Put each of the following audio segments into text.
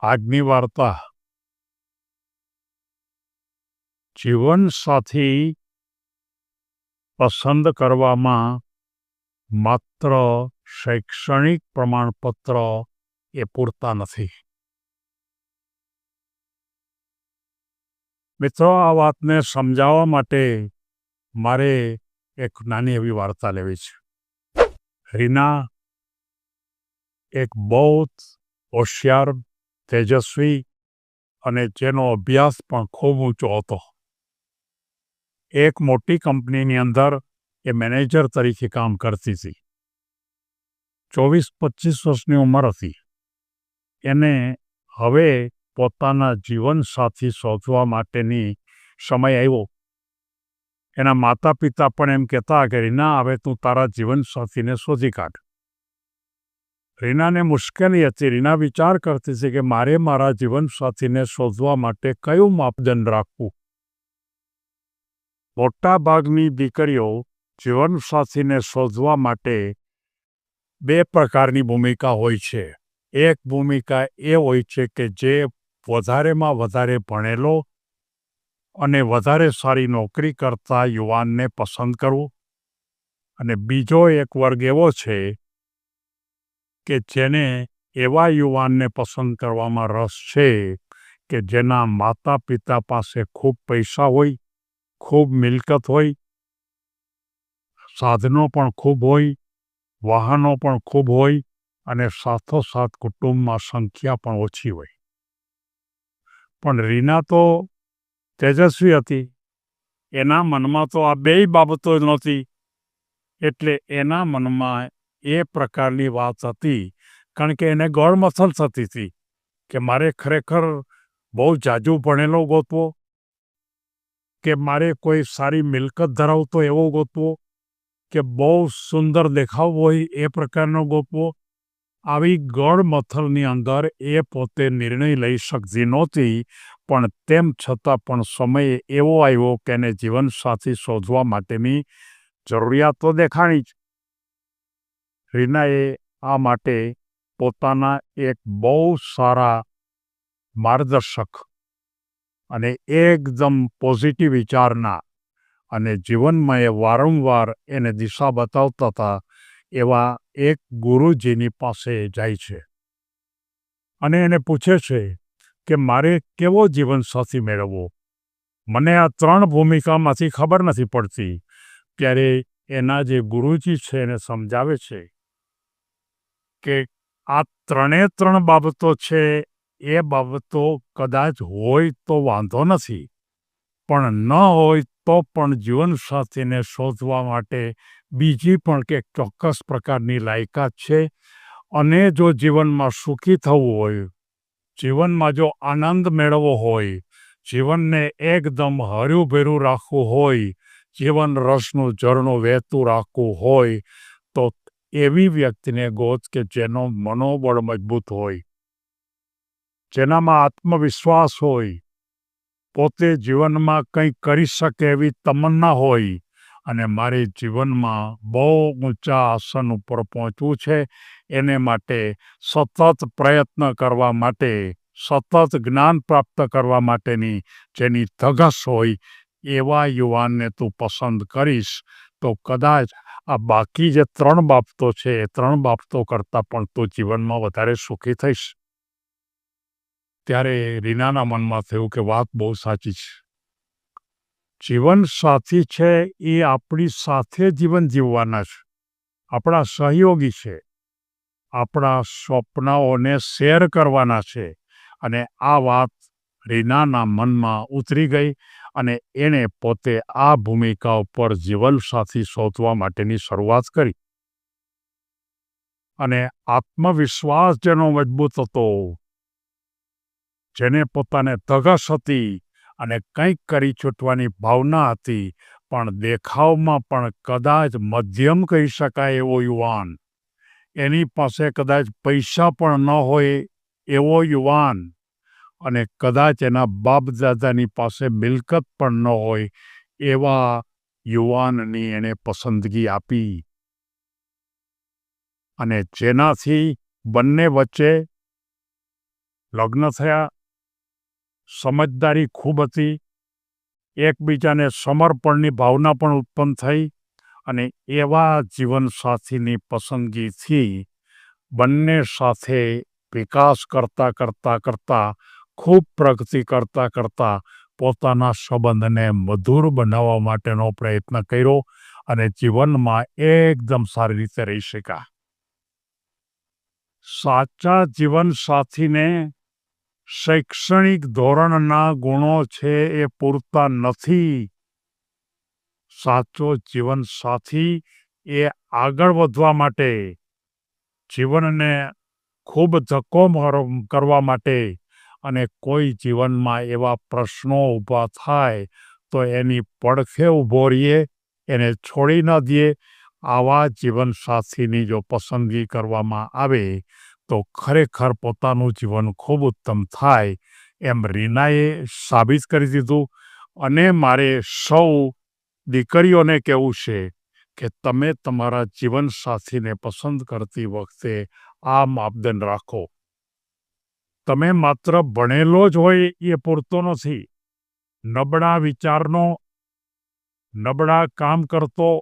આજની વાર્તા. જીવનસાથી પસંદ કરવામાં માત્ર શૈક્ષણિક પ્રમાણપત્ર એ પૂરતા નથી. મિત્રો, આ વાતને સમજાવવા માટે મારે એક નાની એવી વાર્તા લેવી છે. રીના એક બહુ હોશિયાર તેજસ્વી અને જેનો અભ્યાસ પણ ખૂબ ઊંચો હતો. એક મોટી કંપનીની અંદર એ મેનેજર તરીકે કામ કરતી હતી. ચોવીસ પચીસ વર્ષની ઉંમર હતી. એને હવે પોતાના જીવનસાથી શોધવા માટેની સમય આવ્યો. એના માતા પિતા પણ એમ કહેતા કે, રીના, હવે તું તારા જીવનસાથીને શોધી કાઢ. રીનાને મુશ્કેલી હતી. રીના વિચાર કરતી હતી કે મારે મારા જીવનસાથીને શોધવા માટે કયું માપદંડ રાખવું? મોટાભાગની દીકરીઓ જીવનસાથીને શોધવા માટે બે પ્રકારની ભૂમિકા હોય છે. એક ભૂમિકા એ હોય છે કે જે વધારેમાં વધારે ભણેલો અને વધારે સારી નોકરી કરતા યુવાનને પસંદ કરવું. અને બીજો એક વર્ગ એવો છે કે જેને એવા યુવાનને પસંદ કરવામાં રસ છે કે જેના માતા પિતા પાસે ખૂબ પૈસા હોય, ખૂબ મિલકત હોય, સાધનો પણ ખૂબ હોય, વાહનો પણ ખૂબ હોય અને સાથોસાથ કુટુંબમાં સંખ્યા પણ ઓછી હોય. પણ રીના તો તેજસ્વી હતી. એના મનમાં તો આ બેય બાબતો નહોતી. એટલે એના મનમાં એ પ્રકારની વાત હતી, કારણ કે એને ગળમથલ થતી હતી કે મારે ખરેખર બહુ જાજુ ભણેલો ગોતવો, કે મારે કોઈ સારી મિલકત ધરાવતો એવો ગોતવો, કે બહુ સુંદર દેખાવ હોય એ પ્રકારનો ગોતવો. આવી ગળમથલની અંદર એ પોતે નિર્ણય લઈ શકતી નહોતી, પણ તેમ છતાં પણ સમય એવો આવ્યો કે એને જીવનસાથી શોધવા માટેની જરૂરિયાત તો દેખાણી જ. રીનાએ આ માટે પોતાના એક બહુ સારા માર્ગદર્શક અને એકદમ પોઝિટિવ વિચારના અને જીવનમાં એ વારંવાર એને દિશા બતાવતા હતા એવા એક ગુરુજીની પાસે જાય છે. અને એને પૂછે છે કે, મારે કેવો જીવનસાથી મેળવવો? મને આ ત્રણ ભૂમિકામાંથી ખબર નથી પડતી. ત્યારે એના જે ગુરુજી છે એને સમજાવે છે કે આ ત્રણે ત્રણ બાબતો છે, એ બાબતો કદાચ હોય તો વાંધો નથી. પણ ન હોય તો પણ જીવનસાથીને શોધવા માટે બીજી પણ કે ચોક્કસ પ્રકારની લાયકાત છે. અને જો જીવનમાં સુખી થવું હોય, જીવનમાં જો આનંદ મેળવવો હોય, જીવનને એકદમ હર્યુંભેરું રાખવું હોય, જીવન રસનું ઝરણું વહેતું રાખવું હોય, તો એવી વ્યક્તિને ગોત કે જેનો મનોબળ મજબૂત હોય, જેનામાં આત્મવિશ્વાસ હોય, પોતે જીવનમાં કંઈ કરી શકે એવી તમન્ના હોય અને મારે જીવનમાં બહુ ઊંચા આસન ઉપર પહોંચવું છે, એને માટે સતત પ્રયત્ન કરવા માટે, સતત જ્ઞાન પ્રાપ્ત કરવા માટેની જેની ધગસ હોય એવા યુવાનને તું પસંદ કરીશ, તો કદાચ આ બાકી જે ત્રણ બાબતો છે, એ ત્રણ બાબતો કરતાં પણ તું જીવનમાં વધારે સુખી થઈશ. ત્યારે રીનાના મનમાં થયું કે વાત બહુ સાચી છે. જીવન સાથી છે એ આપણી સાથે જીવન જીવવાના છે. આપણા સહયોગી છે. આપણા સ્વપ્નાઓને શેર કરવાના છે. અને આ વાત રીનાના મનમાં ઉતરી ગઈ અને એણે પોતે આ ભૂમિકા ઉપર જીવનસાથી શોધવા માટેની શરૂઆત કરી. અને આત્મવિશ્વાસ જેનો મજબૂત હતો. જેને પોતાને ધગશ હતી અને કંઈક કરી છૂટવાની ભાવના હતી, પણ દેખાવમાં પણ કદાચ મધ્યમ કહી શકાય એવો યુવાન. એની પાસે કદાચ પૈસા પણ ન હોય એવો યુવાન. અને કદાચ એના બાપદાદાની પાસે મિલકત પણ ન હોય, એવા યુવાનની એણે પસંદગી આપી. અને જેનાથી બંને વચ્ચે લગ્ન થયા. સમજદારી ખૂબ હતી. એકબીજાને સમર્પણની ભાવના પણ ઉત્પન્ન થઈ અને એવા જીવનસાથીની પસંદગીથી બંને સાથે વિકાસ કરતા કરતા કરતા ખૂબ પ્રગતિ કરતા કરતા પોતાના સંબંધને મધુર બનાવવા માટેનો પ્રયત્ન કર્યો અને જીવનમાં એકદમ સારી રીતે રહી શક્યા. સાચા જીવન સાથીને શૈક્ષણિક ધોરણના ગુણો છે એ પૂરતા નથી. સાચો જીવન સાથી એ આગળ વધવા માટે, જીવનને ખૂબ ધક્કો કરવા માટે અને કોઈ જીવનમાં એવા પ્રશ્નો ઊભા થાય, તો એની પડખે ઊભો રહીએ, એને છોડી ન દઈએ. આવા જીવનસાથીની જો પસંદગી કરવામાં આવે, તો ખરેખર પોતાનું જીવન ખૂબ ઉત્તમ થાય એમ રીનાએ સાબિત કરી દીધું. અને મારે સૌ દીકરીઓને કહેવું છે કે તમે તમારા જીવનસાથીને પસંદ કરતી વખતે આ માપદંડ રાખો. તમે માત્ર ભણેલો જ હોય એ પૂરતો નથી. નબળા વિચારનો, નબળા કામ કરતો,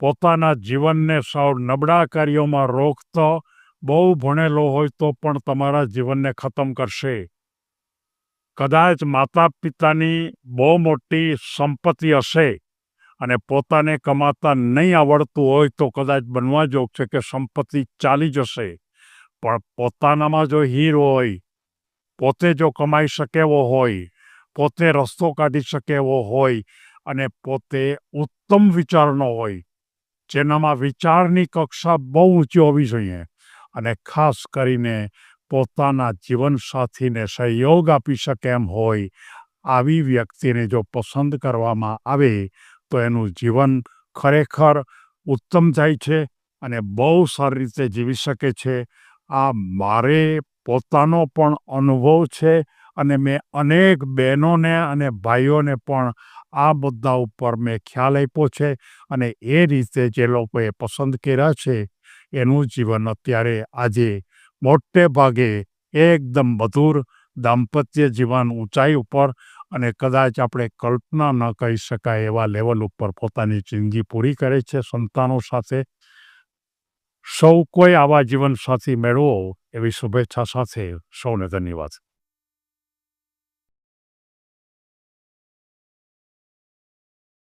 પોતાના જીવનને સાવ નબળા કાર્યોમાં રોકતો, બહુ ભણેલો હોય તો પણ તમારા જીવનને ખતમ કરશે. કદાચ માતા પિતાની બહુ મોટી સંપત્તિ હશે અને પોતાને કમાતા નહીં આવડતું હોય તો કદાચ બનવા જોગ છે કે સંપત્તિ ચાલી જશે. પણ પોતાનામાં જો હીર હોય, પોતે જો કમાઈ શકે એવો હોય, પોતે રસ્તો કાઢી શકે એવો હોય અને પોતે ઉત્તમ વિચારનો હોય, જેનામાં વિચારની કક્ષા બહુ ઊંચી હોવી જોઈએ અને ખાસ કરીને પોતાના જીવનસાથીને સહયોગ આપી શકે એમ હોય, આવી વ્યક્તિને જો પસંદ કરવામાં આવે, તો એનું જીવન ખરેખર ઉત્તમ જાય છે અને બહુ સારી રીતે જીવી શકે છે આ મારે પોતાનો પણ અનુભવ છે અને મેં અનેક બહેનોને અને ભાઈઓને પણ આ મુદ્દા ઉપર મેં ખ્યાલ આપ્યો છે અને એ રીતે જે લોકોએ પસંદ કર્યા છે એનું જીવન અત્યારે આજે મોટે ભાગે એકદમ મધુર દાંપત્ય જીવન ઊંચાઈ ઉપર અને કદાચ આપણે કલ્પના ન કહી શકાય એવા લેવલ ઉપર પોતાની જિંદગી પૂરી કરે છે સંતાનો સાથે. સૌ કોઈ આવા જીવનસાથી મેળવો એવી શુભેચ્છા સાથે સૌને ધન્યવાદ.